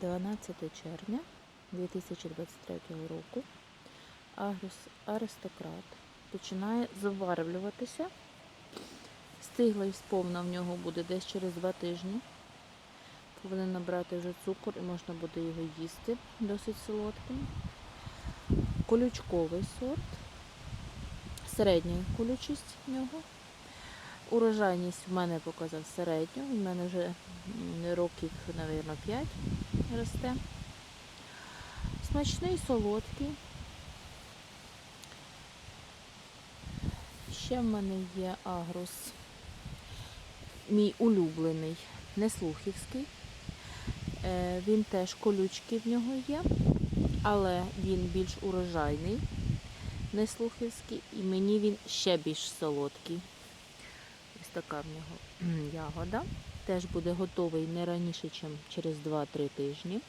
12 червня 2023 року. Агрос аристократ починає заварюватися. Стиглий сповна в нього буде десь через два тижні. Повинен набрати вже цукор і можна буде його їсти досить солодким. Колючковий сорт. Середня колючість в нього. Урожайність в мене показав середню. У мене вже років, мабуть, 5 росте. Смачний, солодкий. Ще в мене є агрос. Мій улюблений, неслухівський. Е, Він теж колючки в нього є, але він більш урожайний, неслухівський, і мені він ще більш солодкий. Ось така в нього ягода. Теж буде готовий не раніше, ніж через 2-3 тижні.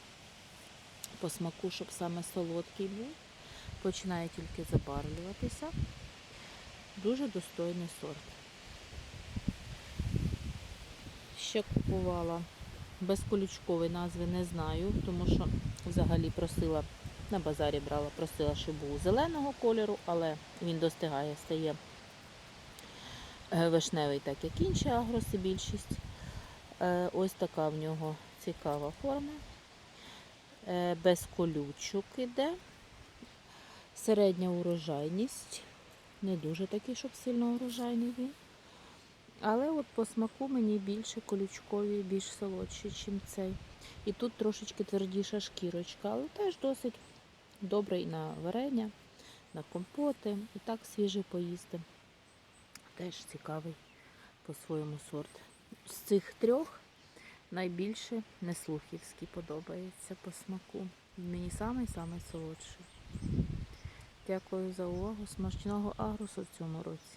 По смаку, щоб саме солодкий був. Починає тільки забарвлюватися. Дуже достойний сорт. Ще купувала безколючкової назви не знаю, тому що взагалі просила на базарі брала, просила, щоб був зеленого кольору, але він достигає, стає е, вишневий, так як інші агроси більшість. Е, Ось така в нього цікава форма. Е, Без колючок іде. Середня урожайність. Не дуже такий, щоб сильно урожайний він. Але от по смаку мені більше колючкові, більш солодші, ніж цей. І тут трошечки твердіша шкірочка, але теж досить добрий на варення, на компоти. І так свіжий поїсти. Теж цікавий по-своєму сорт. З цих трьох найбільше неслухівський подобається по смаку. Мені самий-самий солодший. Дякую за увагу. Смачного агрусу в цьому році.